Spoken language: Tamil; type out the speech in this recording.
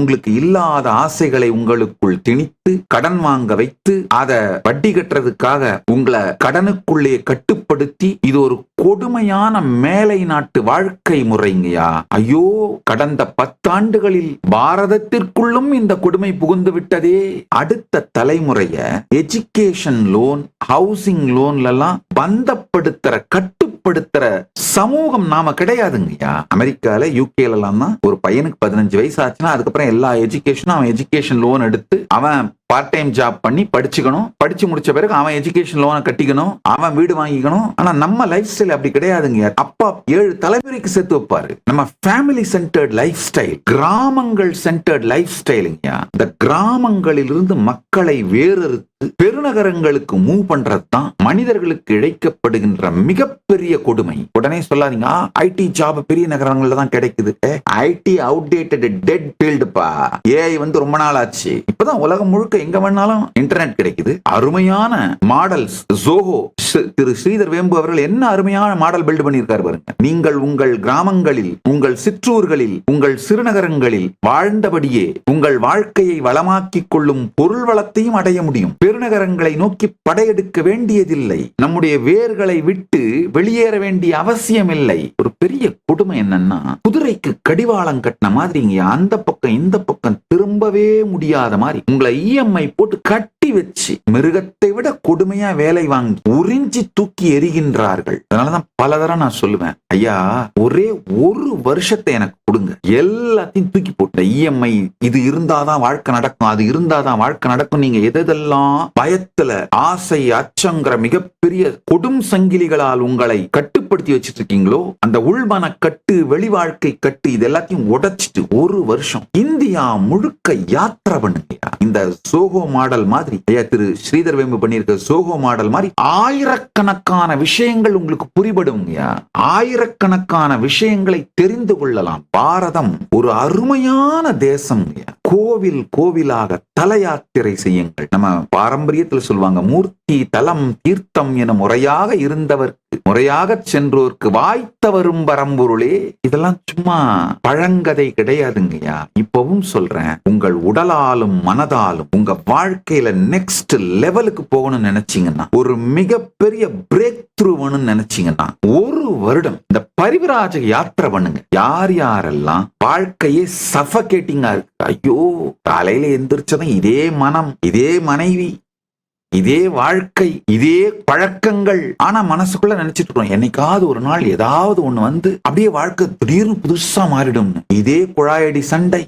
உங்களுக்கு இல்லாத ஆசைகளை உங்களுக்குள் திணித்து கடன் வாங்க வைத்து அதை வட்டி கட்டுறதுக்காக உங்களை கடனுக்குள்ளே கட்டுப்படுத்தி இது ஒரு கொடுமையான மேலை நாட்டு வாழ்க்கை முறைங்கயா ஐயோ கடந்த பத்தாண்டுகளில் பாரதத்திற்குள்ளும் இந்த கொடுமை புகுந்து விட்டதே. அடுத்த தலைமுறைய எஜுகேஷன் லோன் ஹவுசிங் லோன்ல எல்லாம் பந்தப்படுத்துற கட்டுப்படுத்துற சமூகம் நாம கிடையாதுங்கய்யா அமெரிக்கால யூகேல எல்லாம் தான் ஒரு பையனுக்கு பதினஞ்சு வயசு ஆச்சுன்னா அதுக்கப்புறம் எல்லா எஜுகேஷனும் அவன் எஜுகேஷன் லோன் எடுத்து அவன் பார்ட் டைம் ஜாப் பண்ணி படிச்சுக்கணும். படிச்சு முடிச்ச பிறகு அவன் எஜுகேஷன் லோனை கட்டிக்கணும். அவன் வீடு வாங்கிக்கணும். ஆனா நம்ம லைஃப் ஸ்டைல் அப்படி கிடையாதுங்க அப்பா ஏழு தலைமுறைக்கு சேர்த்து வைப்பாரு. நம்ம ஃபேமிலி சென்டர்ட் லைஃப் ஸ்டைல் கிராமங்கள் சென்டர்ட் லைஃப் ஸ்டைலுங்க இந்த கிராமங்களிலிருந்து மக்களை வேறறுத்து பெருநகரங்களுக்கு மூவ் பண்றது தான் மனிதர்களுக்கு இழைக்கப்படுகின்ற மிகப்பெரிய கொடுமை. உடனே சொல்லாதீங்க. ஐடி ஜாப் பெரிய நகரங்கள்ல தான் கிடைக்குது. ஐடி அவுடேட்டட் டெட் ஃபீல்டுப்பா ஏஐ வந்து ரொம்ப நாள் ஆச்சு இப்பதான் உலகம் முழுக்க எங்க வேணாலும் இன்டர்நெட் கிடைக்குது. அருமையான மாடல்ஸ் ஜோஹோ திரு ஸ்ரீதர் வேம்பு அவர்கள் என்ன அருமையான மாடல் பில்ட் பண்ணியிருக்காரு பாருங்க. நீங்கள் உங்கள் கிராமங்களில் உங்கள் சிற்றூர்களில் உங்கள் சிறுநகரங்களில் வாழ்ந்தபடியே உங்கள் வாழ்க்கையை வளமாக்கிக் கொள்ளும் பொருள் வளத்தையும் அடைய முடியும். பெருநகரங்களை நோக்கி படையெடுக்க வேண்டியதில்லை. நம்முடைய வேர்களை விட்டு வெளியேற வேண்டிய அவசியம் இல்லை ஒரு பெரிய கொடுமை என்னன்னா குதிரைக்கு கடிவாளம் கட்டின மாதிரி இங்க அந்த பக்கம் இந்த பக்கம் திரும்பவே முடியாத மாதிரி உங்களை இஎம்ஐ போட்டு கட்டி வச்சு மிருகத்தை விட கொடுமையா வேலை வாங்கி உறிஞ்சி தூக்கி எறிகின்றார்கள். அதனாலதான் பல தடவை நான் சொல்லுவேன் ஐயா ஒரே ஒரு வருஷத்தை எனக்கு கொடுங்க. எல்லாத்தையும் தூக்கி போட்ட இஎம்ஐ இது இருந்தாதான் வாழ்க்கை நடக்கும் அது இருந்தாதான் வாழ்க்கை நடக்கும். நீங்க எதெல்லாம் பயத்துல ஆசை அச்சங்கிற மிகப்பெரிய கொடும் சங்கிலிகளால் உங்களை கட்டுப்படுத்தி வச்சிட்டு இருக்கீங்களோ அந்த உள்மன கட்டு வெளி வாழ்க்கை கட்டு இது எல்லாத்தையும் உடைச்சிட்டு ஒரு வருஷம் இந்தியா முழுக்க யாத்திரை பண்ணுங்க. இந்த சோகோ மாடல் மாதிரி ஐயா திரு ஸ்ரீதர் வேம்பு பண்ணியிருக்க சோகோ மாடல் மாதிரி ஆயிரக்கணக்கான விஷயங்கள் உங்களுக்கு புரிபடும் ஆயிரக்கணக்கான விஷயங்களை தெரிந்து கொள்ளலாம். பாரதம் ஒரு அருமையான தேசம். கோவில் கோவிலாக தல யாத்திரை செய்யுங்கள். நம்ம பாரம்பரியத்துல சொல்லுவாங்க மூர்த்தி தலம் தீர்த்தம் என முறையாக இருந்தவர்க்கு முறையாக சென்றோர்க்கு வாய்த்த வரும் பரம்பொருளே. இதெல்லாம் சும்மா பழங்கதை கிடையாதுங்கய்யா. இப்பவும் சொல்றேன் உங்கள் உடலாலும் மனதாலும் உங்க வாழ்க்கையில நெக்ஸ்ட் லெவலுக்கு போகணும்னு நினைச்சீங்கன்னா ஒரு மிகப்பெரிய பிரேக் த்ரூ வேணும்னு நினைச்சீங்கன்னா ஒரு வருடம் இந்த பரிவிராஜ யாத்திரை பண்ணுங்க. யார் யாரெல்லாம் வாழ்க்கையே சஃபகேட்டிங்கா இருக்கு ஐயோ காலையில எந்திரிச்சதும் இதே மனம் இதே மனைவி இதே வாழ்க்கை இதே பழக்கங்கள். ஆனா மனசுக்குள்ள நினைச்சிட்டு இருக்கோம் என்னைக்காவது ஒரு நாள் ஏதாவது ஒண்ணு வந்து அப்படியே வாழ்க்கை திடீர்னு புதுசா மாறிடும் இதே குழாயடி சண்டை